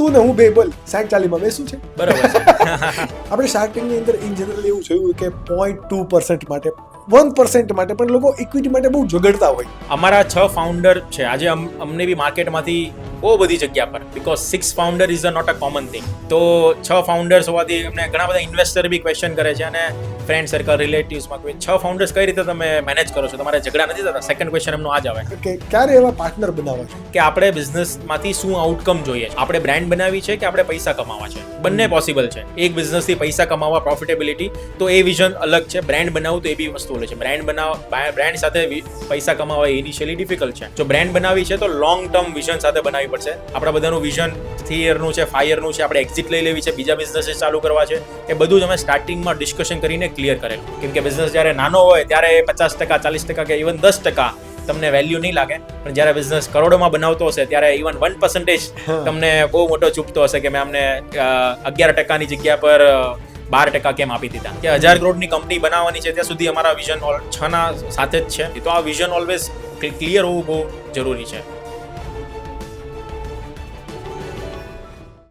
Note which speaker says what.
Speaker 1: તું ને હું બે બોલ. સાઠ ચાલીમાં બેસું છે.
Speaker 2: બરાબર
Speaker 1: આપણે શાર્ક ટેન્કની અંદર ઇન જનરલ એવું જોયું કે પોઈન્ટ ટુ પર્સન્ટ માટે વન પર્સન્ટ માટે પણ લોકો ઇક્વિટી માટે બહુ ઝઘડતા હોય.
Speaker 2: અમારા છ ફાઉન્ડર છે. આજે અમ- અમને બી માર્કેટમાંથી બહુ બધી જગ્યા પર. Because six founder is not a common thing તો છ ફાઉન્ડર્સ હોવાથી અમને ઘણા બધા ઇન્વેસ્ટર બી ક્વેશ્ચન કરે છે અને ફ્રેન્ડ સર્કલ રિલેટિવ્સમાં કોઈ છ ફાઉન્ડર્સ કઈ રીતે તમે મેનેજ કરો છો? તમારે ઝઘડા નથી થતા? સેકન્ડ ક્વેશ્ચન એમનો આ જ આવે.
Speaker 1: કે ક્યારે એવા પાર્ટનર બનાવવા છે?
Speaker 2: કે આપણે બિઝનેસમાંથી શું આઉટકમ જોઈએ છે? આપણે બ્રાન્ડ બનાવી છે કે આપણે પૈસા કમાવા છે? બંને પોસિબલ છે. એક બિઝનેસથી પૈસા કમાવા પ્રોફિટેબિલિટી તો એ વિઝન અલગ છે. બ્રાન્ડ બનાવવું તો એ બી વસ્તુ છે. બ્રાન્ડ બનાવ બ્રાન્ડ સાથે પૈસા કમાવા ઇનિશિયલી ડિફિકલ્ટ છે. જો બ્રાન્ડ બનાવી છે તો લોંગ ટર્મ વિઝન સાથે બનાવવી પડશે. આપણા બધાનું વિઝન થ્રી યરનું છે ફાઈવ યરનું છે આપણે એક્ઝિટ લઈ લેવી છે બીજા બિઝનેસ ચાલુ કરવા છે. એ બધું જ અમે સ્ટાર્ટિંગમાં ડિસ્કશન કરીને ક્લિયર કરેલું. કેમ કે બિઝનેસ જ્યારે નાનો હોય ત્યારે પચાસ ટકા ચાલીસ ટકા કે ઇવન દસ ટકા તમને વેલ્યુ નહીં લાગે. પણ જ્યારે બિઝનેસ કરોડોમાં બનાવતો હશે ત્યારે ઇવન વન પર્સન્ટેજ તમને બહુ મોટો ચૂકતો હશે કે મેં અમને અગિયાર ટકાની જગ્યા પર બાર ટકા કેમ આપી દીધા. કે હજાર કરોડની કંપની બનાવવાની છે ત્યાં સુધી અમારા વિઝન છ ના સાથે જ છે. તો આ વિઝન ઓલવેઝ ક્લિયર હોવું બહુ જરૂરી છે.